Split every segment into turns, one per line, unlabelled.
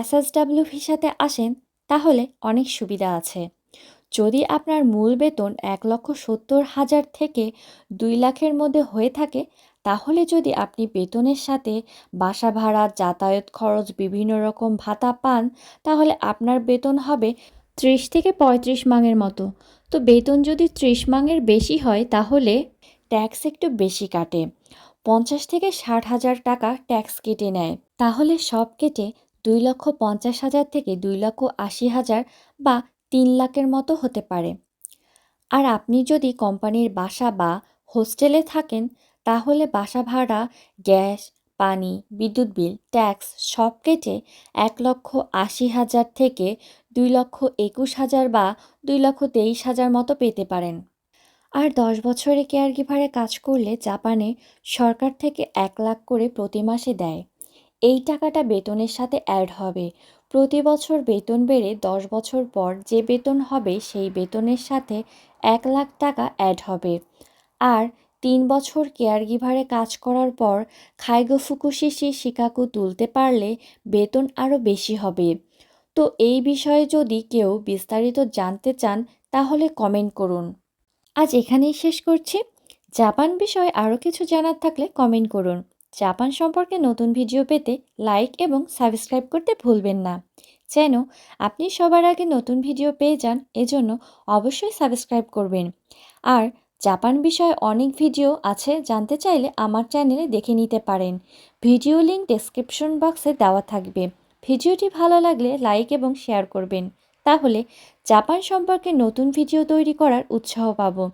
SSW ভিসাতে আসেন, তাহলে অনেক সুবিধা আছে। যদি আপনার মূল বেতন এক লক্ষ সত্তর হাজার থেকে দুই লাখের মধ্যে হয়ে থাকে, তাহলে যদি আপনি বেতনের সাথে বাসা ভাড়া, যাতায়াত খরচ, বিভিন্ন রকম ভাতা পান, তাহলে আপনার বেতন হবে ত্রিশ থেকে পঁয়ত্রিশ মাঙের মতো। তো বেতন যদি ত্রিশ মাঙের বেশি হয়, তাহলে ট্যাক্স একটু বেশি কাটে। পঞ্চাশ থেকে ষাট হাজার টাকা ট্যাক্স কেটে নেয়। তাহলে সব কেটে দুই লক্ষ পঞ্চাশ হাজার থেকে দুই লক্ষ আশি হাজার বা তিন লাখের মতো হতে পারে। আর আপনি যদি কোম্পানির বাসা বা হোস্টেলে থাকেন, তাহলে বাসা ভাড়া, গ্যাস, পানি, বিদ্যুৎ বিল, ট্যাক্স সব কেটে এক লক্ষ আশি হাজার থেকে দুই লক্ষ একুশ হাজার বা দুই লক্ষ তেইশ হাজার মতো পেতে পারেন। আর দশ বছরে কেয়ার গিভারে কাজ করলে জাপানে সরকার থেকে এক লাখ করে প্রতি মাসে দেয়। এই টাকাটা বেতনের সাথে অ্যাড হবে। প্রতি বছর বেতন বেড়ে দশ বছর পর যে বেতন হবে সেই বেতনের সাথে এক লাখ টাকা অ্যাড হবে। আর তিন বছর কেয়ার গিভারে কাজ করার পর খাইগো ফুকুশিসি শিকাকু তুলতে পারলে বেতন আরও বেশি হবে। তো এই বিষয়ে যদি কেউ বিস্তারিত জানতে চান, তাহলে কমেন্ট করুন। আজ এখানেই শেষ করছি। জাপান বিষয়ে আরও কিছু জানার থাকলে কমেন্ট করুন। জাপান সম্পর্কে নতুন ভিডিও পেতে লাইক এবং সাবস্ক্রাইব করতে ভুলবেন না। যেন আপনি সবার আগে নতুন ভিডিও পেয়ে যান, এজন্য অবশ্যই সাবস্ক্রাইব করবেন। আর জাপান বিষয়ে অনেক ভিডিও আছে, জানতে চাইলে আমার চ্যানেলে দেখে নিতে পারেন। ভিডিও লিঙ্ক ডেসক্রিপশন বক্সে দেওয়া থাকবে। ভিডিওটি ভালো লাগলে লাইক এবং শেয়ার করবেন। তাহলে জাপান সম্পর্কে নতুন ভিডিও তৈরি করার উৎসাহ পাবো।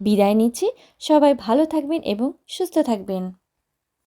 বিদায় নিচ্ছি, সবাই ভালো থাকবেন এবং সুস্থ থাকবেন।